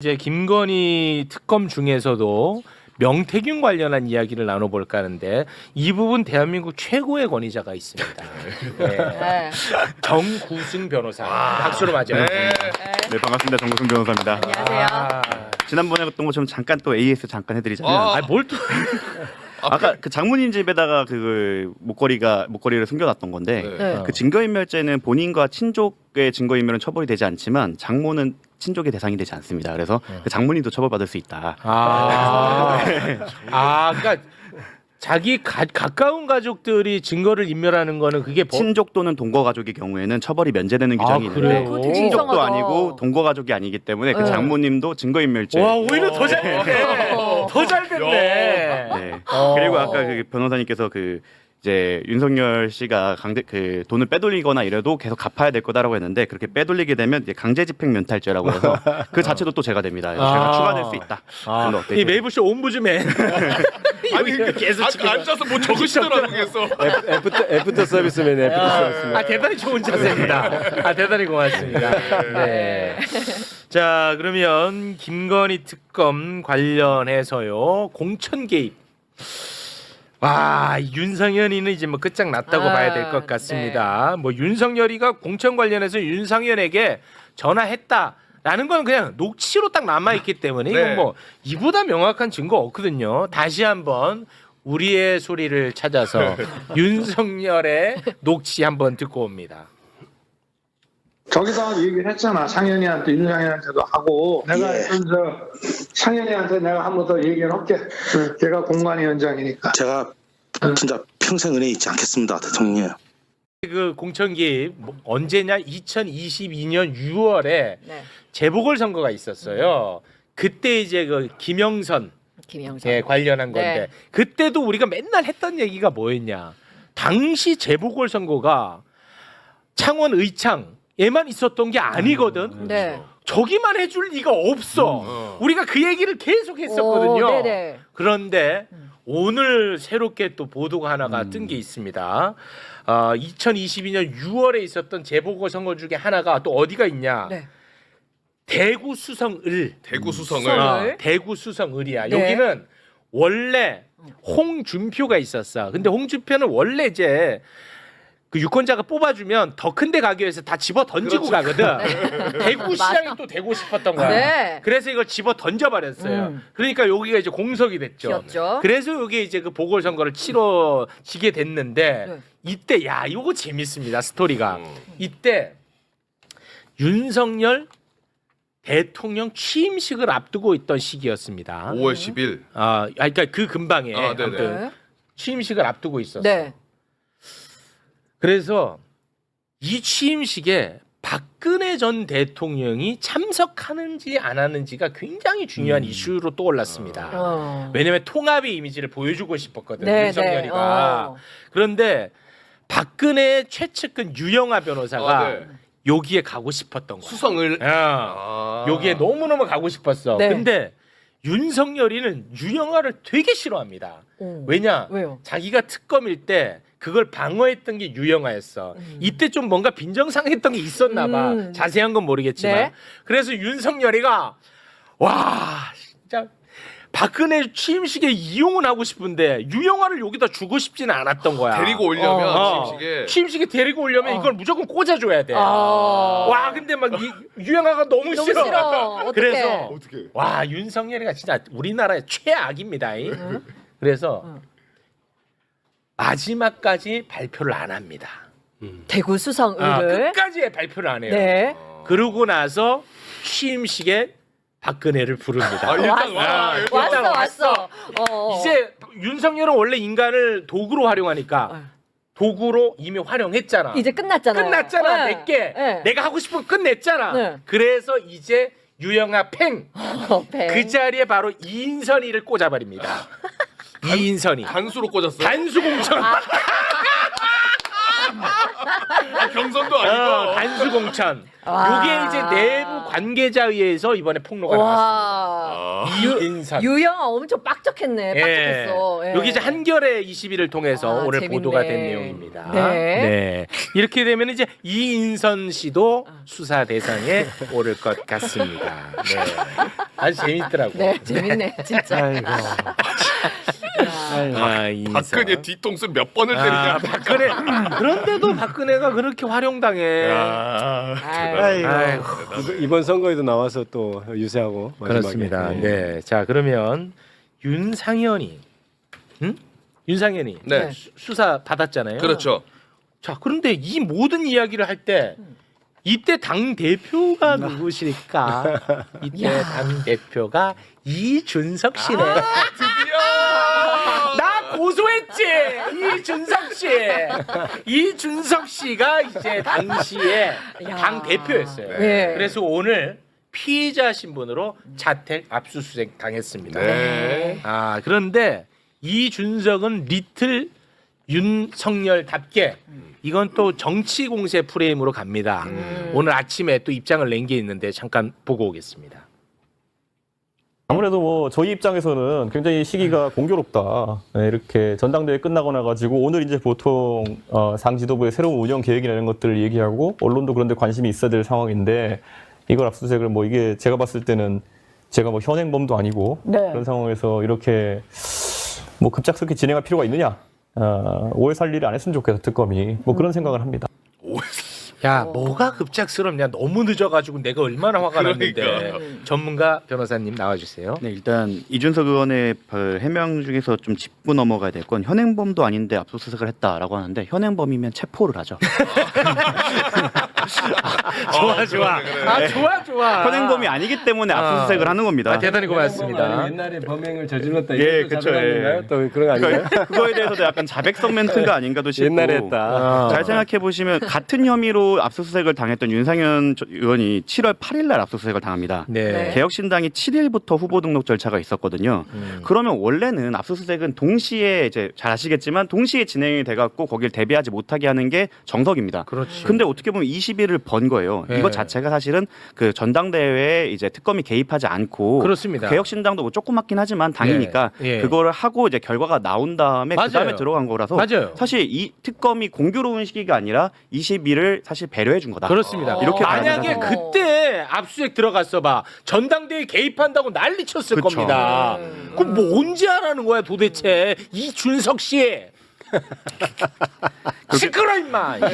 이제 김건희 특검 중에서도 명태균 관련한 이야기를 나눠볼까 하는데 이 부분 대한민국 최고의 권위자가 있습니다. 네. 네. 정구승 변호사 박수로 맞아요. 네 반갑습니다 정구승 변호사입니다. 안녕하세요. 아, 지난번에 했던 것처럼 잠깐 또 AS 잠깐 해드리자면 아. 아, 뭘 또? 아까 그 장모님 집에다가 그 목걸이가 목걸이를 숨겨놨던 건데 네. 그 증거인멸죄는 본인과 친족 의 증거인멸은 처벌이 되지 않지만 장모는 친족의 대상이 되지 않습니다. 그래서 그 장모님도 처벌받을 수 있다. 아, 아, 그러니까 자기 가, 가까운 가족들이 증거를 인멸하는 거는 그게 법- 친족 또는 동거 가족의 경우에는 처벌이 면제되는 아, 규정이 그래요? 있는데 그거 되게 친족도 이상하다. 아니고 동거 가족이 아니기 때문에 그 네. 장모님도 증거인멸죄. 와 오히려 더 잘 됐네. 어. 더잘 됐네. 네. 어. 그리고 아까 그 변호사님께서 그 이제 윤석열 씨가 강제 그 돈을 빼돌리거나 이래도 계속 갚아야 될 거다라고 했는데 그렇게 빼돌리게 되면 이제 강제 집행 면탈죄라고 해서 그 자체도 또 제가 됩니다. 그래서 아. 제가 추가될 수 있다. 아? 이 메이블쇼 옴부즈맨. 아니 그 계속 아, 앉아서 뭐 적으시더라고 계속. 애프터 애프터 서비스면 애프터 서비스. 아 대단히 좋은 자세입니다. 아 대단히 고맙습니다. 네. 자 그러면 김건희 특검 관련해서요 공천 개입. 와 윤상현이는 이제 뭐 끝장 났다고 아, 봐야 될 것 같습니다. 뭐 윤석열이가 공천 관련해서 윤상현에게 전화했다라는 건 그냥 녹취로 딱 남아 있기 때문에 이건 네. 뭐 이보다 명확한 증거 없거든요. 다시 한번 우리의 소리를 찾아서 윤석열의 녹취 한번 듣고 옵니다. 저기서 얘기를 했잖아. 상현이한테, 윤상현한테도 하고. 내가 예. 저 상현이한테 내가 한 번 더 얘기를 할게. 걔가 공관위 원장이니까. 제가 진짜 평생 은혜 잊지 않겠습니다, 대통령. 그 공천 개입 뭐 언제냐? 2022년 6월에 네. 재보궐 선거가 있었어요. 그때 이제 그 김영선 김영선. 예, 관련한 건데 네. 그때도 우리가 맨날 했던 얘기가 뭐였냐? 당시 재보궐 선거가 창원 의창 에만 있었던 게 아니거든. 네. 저기만 해줄 리가 없어. 어. 우리가 그 얘기를 계속 했었거든요. 오, 네네. 그런데 오늘 새롭게 또 보도가 하나가 뜬 게 있습니다. 어, 2022년 6월에 있었던 재보궐 선거 중에 하나가 또 어디가 있냐? 네. 대구 수성을. 대구 수성을 수성을. 어, 대구 수성을이야. 네. 여기는 원래 홍준표가 있었어. 근데 홍준표는 원래 이제 그 유권자가 뽑아주면 더 큰 데 가기 위해서 다 집어 던지고 가거든. 대구 시장이 또 되고 싶었던 거야. 네. 그래서 이걸 집어 던져버렸어요. 음. 그러니까 여기가 이제 공석이 됐죠. 귀엽죠. 그래서 여기 이제 그 보궐선거를 치러지게 됐는데 네. 이때 야 이거 재밌습니다 스토리가 음. 이때 윤석열 대통령 취임식을 앞두고 있던 시기였습니다. 5월 10일. 아, 아, 그러니까 그 근방에 아, 네네. 아무튼 네. 취임식을 앞두고 있었어. 네. 그래서 이 취임식에 박근혜 전 대통령이 참석하는지 안 하는지가 굉장히 중요한 이슈로 떠올랐습니다. 어. 왜냐면 통합의 이미지를 보여주고 싶었거든 네, 윤석열이가. 네. 어. 그런데 박근혜 최측근 유영아 변호사가 아, 네. 여기에 가고 싶었던 거야. 수성을. 어, 아. 여기에 너무너무 가고 싶었어. 네. 근데 윤석열이는 유영아를 되게 싫어합니다. 어. 왜냐? 왜요? 자기가 특검일 때 그걸 방어했던 게 유영아였어. 이때 좀 뭔가 빈정상했던 게 있었나 봐. 음. 자세한 건 모르겠지만. 네. 그래서 윤석열이가 와 진짜 박근혜 취임식에 이용은 하고 싶은데 유영아를 여기다 주고 싶지는 않았던 거야. 데리고 오려면 어. 취임식에 취임식에 데리고 오려면 이걸 무조건 꽂아줘야 돼. 아. 와 근데 막 이, 유영아가 너무, 너무 싫어. 어떡해. 그래서 어떻게? 와 윤석열이가 진짜 우리나라의 최악입니다. 이. 그래서 응. 마지막까지 발표를 안 합니다. 대구 수성을을. 아, 끝까지 발표를 안 해요. 네. 그러고 나서 취임식에 박근혜를 부릅니다. 아, 일단 왔어. 와. 일단 왔어, 왔어. 왔어. 어. 이제 윤석열은 원래 인간을 도구로 활용하니까 어. 도구로 이미 활용했잖아. 이제 끝났잖아요. 끝났잖아. 네. 내게 네. 내가 하고 싶은 거 끝냈잖아. 네. 그래서 이제 유영아 팽 그 어, 배. 자리에 바로 이인선이를 꽂아버립니다. 이인선이 단수로 꽂았어. 단수 공천. 경선도 어, 아니고. 간수 공천. 와. 이게 이제 내부 관계자에 의해서 이번에 폭로가 나왔습니다. 와. 아, 이인선. 유영아 엄청 빡적했네. 빡적했어. 예. 여기 이제 한겨레 21을 통해서 아, 오늘 재밌네. 보도가 된 내용입니다. 네. 이렇게 되면 이제 이인선 씨도 수사 대상에 오를 것 같습니다. 네. 아주 재밌더라고. 네, 재밌네, 진짜. 아이고. 아, 이인선. 박근혜 뒤통수 몇 번을 아, 때리냐. 박근혜. 그런데도 박근혜가 그렇게 활용당해. 아. 아이고. 아이고. 이번- 이번 선거에도 나와서 또 유세하고 마지막에. 그렇습니다. 네. 네. 자, 그러면 윤상현이 응? 윤상현이 네. 수- 수사 받았잖아요. 그렇죠. 자, 그런데 이 모든 이야기를 할 때 이때 당 대표가 누구실까? 이때 야. 당 대표가 이준석 씨네. 고소했지 이준석 씨. 이준석 씨가 이제 당시에 야. 당 대표였어요. 네. 그래서 오늘 피의자 신분으로 자택 압수수색 당했습니다. 네. 아 그런데 이준석은 리틀 윤석열답게 이건 또 정치 공세 프레임으로 갑니다. 음. 오늘 아침에 또 입장을 낸 게 있는데 잠깐 보고 오겠습니다. 아무래도 뭐 저희 입장에서는 굉장히 시기가 공교롭다. 네, 이렇게 전당대회 끝나고 나가지고 오늘 이제 보통 어, 당 지도부의 새로운 운영 계획이나 이런 것들을 얘기하고 언론도 그런데 관심이 있어야 될 상황인데 이걸 압수수색을 뭐 이게 제가 봤을 때는 제가 뭐 현행범도 아니고 네. 그런 상황에서 이렇게 뭐 급작스럽게 진행할 필요가 있느냐? 어, 오해 살 일을 안 했으면 좋겠어 특검이 뭐 그런 생각을 합니다. 야 뭐가 급작스럽냐 너무 늦어가지고 내가 얼마나 화가 그러니까. 났는데 전문가 변호사님 나와주세요. 네, 일단 이준석 의원의 그 해명 중에서 좀 짚고 넘어가야 될 건 현행범도 아닌데 압수수색을 했다라고 하는데 현행범이면 체포를 하죠. 좋아 좋아 아 좋아 좋아 현행범이 아니기 때문에 압수수색을 하는 겁니다. 아, 대단히 고맙습니다. 옛날에 범행을 저질렀다. 예, 자백하는가요? 예. 또 그런 거? 그러니까 그거에 대해서도 약간 자백성 멘트가 아닌가도 싶고 옛날에 했다. 아. 잘 생각해 보시면 같은 혐의로 압수수색을 당했던 윤상현 저- 의원이 7월 8일 날 압수수색을 당합니다. 네. 네. 개혁신당이 7일부터 후보 등록 절차가 있었거든요. 음. 그러면 원래는 압수수색은 동시에 이제 잘 아시겠지만 동시에 진행이 돼 갖고 거길 대비하지 못하게 하는 게 정석입니다. 그렇지. 근데 어떻게 보면 20일 을번 거예요. 네. 이거 자체가 사실은 그 전당대회에 이제 특검이 개입하지 않고 그렇습니다. 개혁신당도 뭐 조그맣긴 하지만 당이니까 예, 예. 그거를 하고 이제 결과가 나온 다음에 맞아요. 그 다음에 들어간 거라서 맞아요. 사실 이 특검이 공교로운 시기가 아니라 20일을 사실 배려해 준 거다. 그렇습니다. 이렇게 만약에. 그때 압수수색 들어갔어 봐 전당대회 개입한다고 난리 쳤을 그쵸. 겁니다. 음. 그럼 뭐 언제 하라는 거야 도대체 이 준석 씨. 시끄러 임마.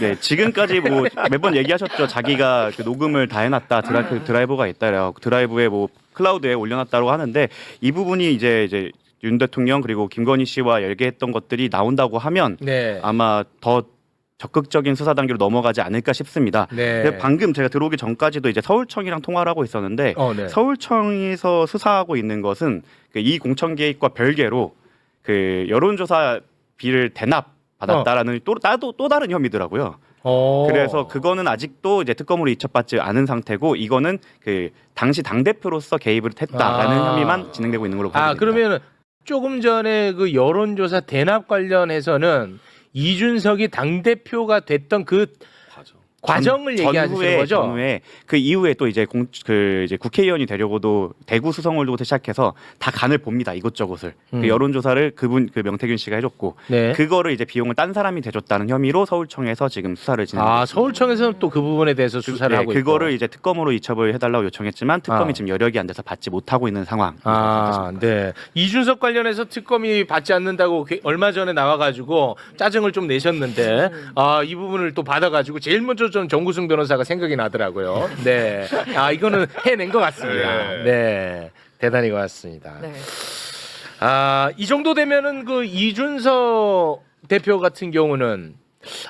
네, 지금까지 뭐 매번 얘기하셨죠. 자기가 그 녹음을 다 해놨다. 드라, 그 드라이브가 있다라고 드라이브에 뭐 클라우드에 올려놨다고 하는데 이 부분이 이제 이제 윤 대통령 그리고 김건희 씨와 열개했던 것들이 나온다고 하면 네. 아마 더 적극적인 수사 단계로 넘어가지 않을까 싶습니다. 네. 근데 방금 제가 들어오기 전까지도 이제 서울청이랑 통화를 하고 있었는데 어, 네. 서울청에서 수사하고 있는 것은 그이 공천 개입과 별개로 그 여론조사 비를 대납 받았다라는 또, 따도, 또 다른 혐의더라고요. 어. 그래서 그거는 아직도 이제 특검으로 이첩받지 않은 상태고 이거는 그 당시 당 대표로서 개입을 했다라는 아. 혐의만 진행되고 있는 걸로 보입니다. 아 그러면 조금 전에 그 여론조사 대납 관련해서는 이준석이 당 대표가 됐던 그 과정을 얘기하시는 전후에, 거죠? 전후에 그 이후에 또 이제 공, 그 이제 국회의원이 되려고도 대구 수성을부터 시작해서 다 간을 봅니다 이곳저곳을 음. 그 여론조사를 그분 그 명태균 씨가 해줬고 네. 그거를 이제 비용을 딴 사람이 대줬다는 혐의로 서울청에서 지금 수사를 진행하고 아 있습니다. 서울청에서는 또 그 부분에 대해서 수사를 네, 하고 있고. 그거를 이제 특검으로 이첩을 해달라고 요청했지만 특검이 아. 지금 여력이 안 돼서 받지 못하고 있는 상황. 아, 네. 이준석 관련해서 특검이 받지 않는다고 그- 얼마 전에 나와가지고 짜증을 좀 내셨는데, 아, 이 부분을 또 받아가지고 제일 먼저 좀 정구승 변호사가 생각이 나더라고요. 네. 아, 이거는 해낸 것 같습니다. 네. 대단히 고맙습니다. 네. 아, 이 정도 되면은 그 이준석 대표 같은 경우는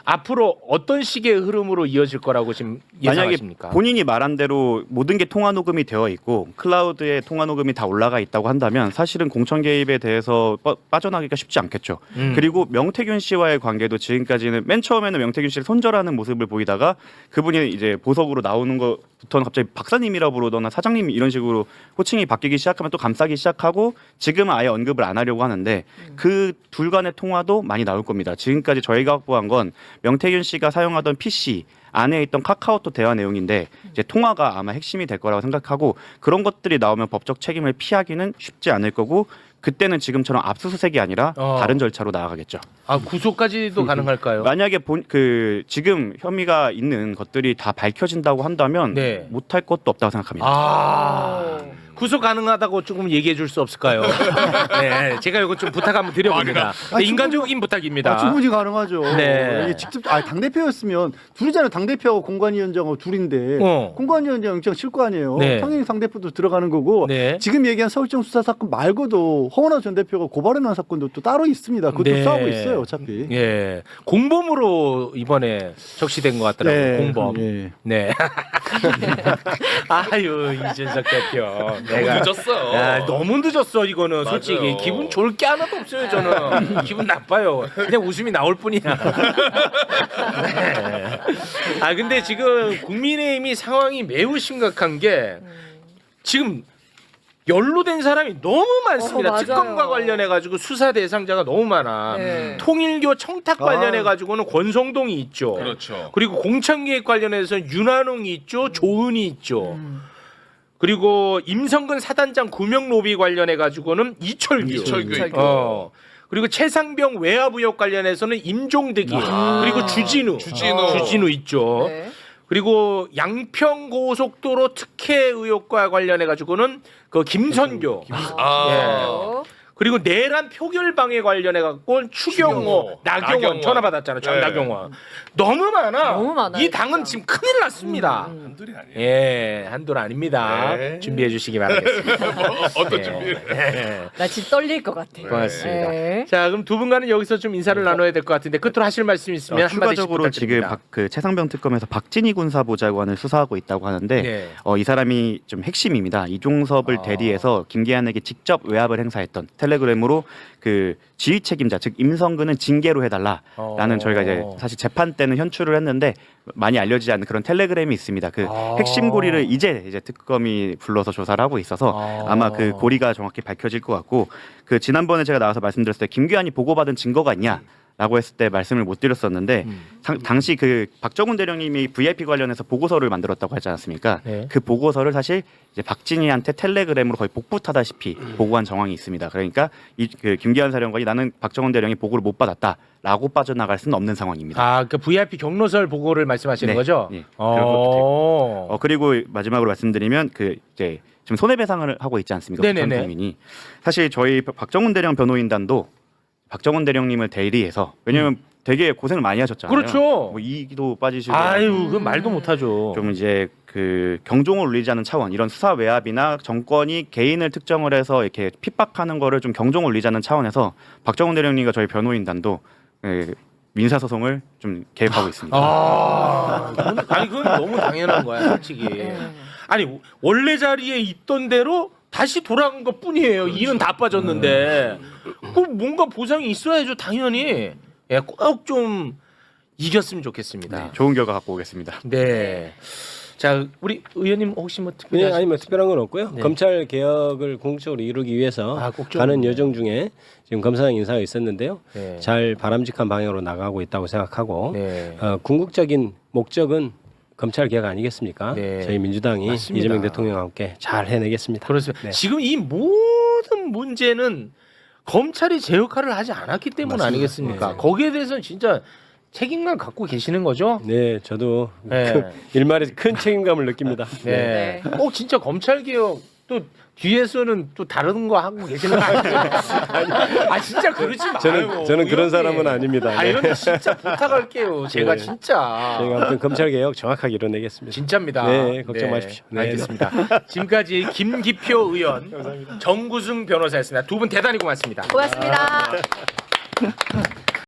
앞으로 어떤 식의 흐름으로 이어질 거라고 지금 만약에 예상하십니까? 본인이 말한 대로 모든 게 통화 녹음이 되어 있고 클라우드에 통화 녹음이 다 올라가 있다고 한다면 사실은 공천 개입에 대해서 빠, 빠져나기가 쉽지 않겠죠. 음. 그리고 명태균 씨와의 관계도 지금까지는 맨 처음에는 명태균 씨를 손절하는 모습을 보이다가 그분이 이제 보석으로 나오는 것부터는 갑자기 박사님이라 부르거나 사장님 이런 식으로 호칭이 바뀌기 시작하면 또 감싸기 시작하고 지금은 아예 언급을 안 하려고 하는데 그 둘 간의 통화도 많이 나올 겁니다. 지금까지 저희가 확보한 건 명태균 씨가 사용하던 PC 안에 있던 카카오톡 대화 내용인데 이제 통화가 아마 핵심이 될 거라고 생각하고 그런 것들이 나오면 법적 책임을 피하기는 쉽지 않을 거고 그때는 지금처럼 압수수색이 아니라 어. 다른 절차로 나아가겠죠. 아 구속까지도 가능할까요? 만약에 본 그 지금 혐의가 있는 것들이 다 밝혀진다고 한다면 네. 못할 것도 없다고 생각합니다. 아 구속 가능하다고 조금 얘기해 줄 수 없을까요? 네, 제가 이거 좀 부탁 한번 드려봅니다. 아, 네, 인간적인 부탁입니다. 아, 충분히 가능하죠. 네. 이게 직접 아, 당 대표였으면 둘이잖아요. 당 대표하고 공관위원장하고 둘인데 어. 공관위원장 영장 칠 거 아니에요. 네. 당연히 당 대표도 들어가는 거고 네. 지금 얘기한 서울청 수사 사건 말고도 허원하 전 대표가 고발해 놓은 사건도 또 따로 있습니다. 그것도 네. 수사하고 있어요. 어차피. 예, 공범으로 이번에 적시된 것 같더라고요. 공범. 예. 네. 아유 이준석 대표. 내가 늦었어. 야, 너무 늦었어 이거는 맞아요. 솔직히 기분 좋을 게 하나도 없어요 저는 기분 나빠요 그냥 웃음이 나올 뿐이야 네. 아 근데 지금 국민의힘이 상황이 매우 심각한 게 지금 연루된 사람이 너무 많습니다 어, 맞아요. 특검과 관련해 가지고 수사 대상자가 너무 많아 네. 통일교 청탁 관련해 가지고는 권성동이 있죠 그렇죠. 그리고 공천계획 관련해서는 윤한홍이 있죠, 조은이 있죠. 음. 그리고 임성근 사단장 구명 로비 관련해 가지고는 이철규. 이철규 이철규. 어. 그리고 최상병 외압 의혹 관련해서는 임종득이 아. 그리고 주진우. 주진우. 주진우 있죠. 네. 그리고 양평 고속도로 특혜 의혹과 관련해 가지고는 그 김선교. 아. 예. 그리고 내란 표결 방해 관련해 갖고 추경호, 추경호, 나경원, 나경원. 전화 받았잖아. 전 네. 나경원. 너무 많아. 너무 많아요, 이 당은 진짜. 지금 큰일 났습니다. 음. 한둘이 아니에요. 예, 한둘 아닙니다. 네. 준비해 주시기 바라겠습니다. 뭐, 어떤 예. 준비? 예. 나 지금 떨릴 것 같아. 고맙습니다. 네. 자, 그럼 두 분과는 여기서 좀 인사를 나눠야 될 것 같은데 끝으로 하실 말씀 있으면 어, 한마디씩 추가적으로 지금 부탁드립니다. 박, 그 최상병 특검에서 박진희 군사보좌관을 수사하고 있다고 하는데 네. 어, 이 사람이 좀 핵심입니다. 이종섭을 아. 대리해서 김기한에게 직접 외압을 행사했던 텔레그램으로 그 지휘 책임자 즉 임성근은 징계로 해달라라는 어. 저희가 이제 사실 재판 때는 현출을 했는데 많이 알려지지 않는 그런 텔레그램이 있습니다. 그 아. 핵심 고리를 이제 이제 특검이 불러서 조사를 하고 있어서 아. 아마 그 고리가 정확히 밝혀질 것 같고 그 지난번에 제가 나와서 말씀드렸을 때 김기한이 보고받은 증거가 있냐? 라고 했을 때 말씀을 못 드렸었는데 음. 상- 당시 그 박정훈 대령님이 VIP 관련해서 보고서를 만들었다고 하지 않았습니까? 네. 그 보고서를 사실 이제 박진희한테 텔레그램으로 거의 복붙하다시피 보고한 정황이 있습니다. 그러니까 이 그 김기한 사령관이 나는 박정훈 대령이 보고를 못 받았다라고 빠져나갈 수는 없는 상황입니다. 아, 그 VIP 경로설 보고를 말씀하시는 네. 거죠? 예. 그런 것도 어. 어 그리고 마지막으로 말씀드리면 그 이제 지금 손해배상을 하고 있지 않습니까? 네네네. 전 국민이 사실 저희 박정훈 대령 변호인단도 박정훈 대령님을 대리해서 왜냐면 되게 고생을 많이 하셨잖아요. 음. 그렇죠. 뭐 이기도 빠지시고 아유, 그 말도 못 하죠. 좀 이제 그 경종을 울리지 않는 차원 이런 수사 외압이나 정권이 개인을 특정을 해서 이렇게 핍박하는 거를 좀 경종을 울리지 않는 차원에서 박정훈 대령님과 저희 변호인단도 그 민사 소송을 좀 개입하고 있습니다. 아, 그건- 아니 그건 너무 당연한 거야, 솔직히. 네. 아니 원래 자리에 있던 대로 다시 돌아간 것 뿐이에요. 일은 다 빠졌는데 그 뭔가 보상이 있어야죠, 당연히. 예, 꼭 좀 이겼으면 좋겠습니다. 네, 좋은 결과 갖고 오겠습니다. 네. 자, 우리 의원님 혹시 뭐 특별히 네, 아니 뭐 특별한 건 없고요. 네. 검찰 개혁을 궁극적으로 이루기 위해서 아, 꼭 좀- 가는 여정 중에 지금 검사장 인사가 있었는데요. 네. 잘 바람직한 방향으로 나가고 있다고 생각하고 네. 어, 궁극적인 목적은 검찰 개혁 아니겠습니까? 네. 저희 민주당이 맞습니다. 이재명 대통령과 함께 잘 해내겠습니다. 그렇습니다. 네. 지금 이 모든 문제는 검찰이 제 역할을 하지 않았기 때문 맞습니다. 아니겠습니까? 네. 거기에 대해서는 진짜 책임감 갖고 계시는 거죠? 네, 저도 네. 그 일말에 큰 책임감을 느낍니다. 네. 네. 꼭 진짜 검찰 개혁 또 뒤에서는 또 다른 거 하고 계시는 거 아니에요? 아 진짜 그러지 마요. 저는 저는 그런 사람은 아닙니다. 아 네. 이런 진짜 부탁할게요. 제가 네. 진짜. 저희가 아무튼 검찰 개혁 정확하게 이뤄내겠습니다. 진짜입니다. 네, 걱정 마십시오. 네, 알겠습니다. 지금까지 김기표 의원, 정구승 변호사였습니다. 두 분 대단히 고맙습니다. 고맙습니다.